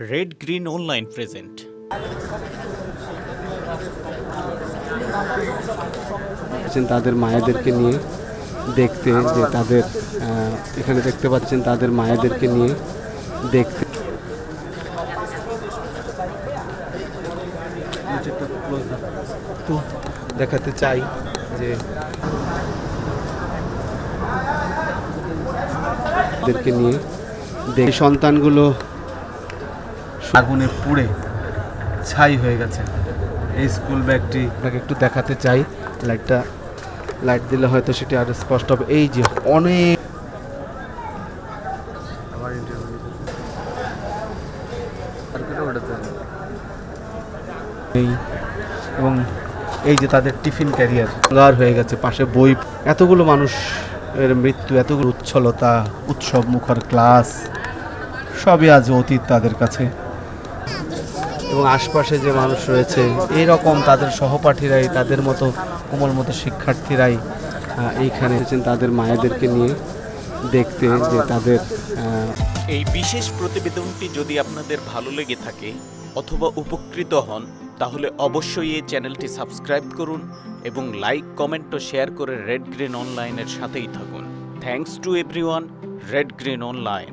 Red green online present তাদের মায়েদেরকে নিয়ে দেখতে, যে তাদের এখানে দেখতে পাচ্ছেন তাদের মায়েদেরকে নিয়ে দেখতে। দেখাতে চাই যে তাদেরকে নিয়ে সন্তানগুলো আগুনে পুড়ে ছাই হয়ে গেছে। এই স্কুল ব্যাগটি আপনাকে একটু দেখাতে চাই। লাইটটা লাইট দিলে হয়তো সেটি আরও স্পষ্ট হবে। এই যে অনেক এবং এই যে তাদের টিফিন ক্যারিয়ার গার হয়ে গেছে পাশে বই। এতগুলো মানুষ এর মৃত্যু এতগুলো উচ্ছলতা উৎসব মুখর ক্লাস সবই আজ অতীত তাদের কাছে। এবং আশপাশে যে মানুষ রয়েছে, এরকম তাদের সহপাঠীরাই, তাদের মতো কোমল মতো শিক্ষার্থীরাই এইখানে এসেছেন তাদের মায়েদেরকে নিয়ে দেখতে যে তাদের এই বিশেষ প্রতিবেদনটি যদি আপনাদের ভালো লেগে থাকে অথবা উপকৃত হন, তাহলে অবশ্যই এই চ্যানেলটি সাবস্ক্রাইব করুন এবং লাইক, কমেন্ট ও শেয়ার করে রেড গ্রিন অনলাইনের সাথেই থাকুন। Thanks to everyone red green online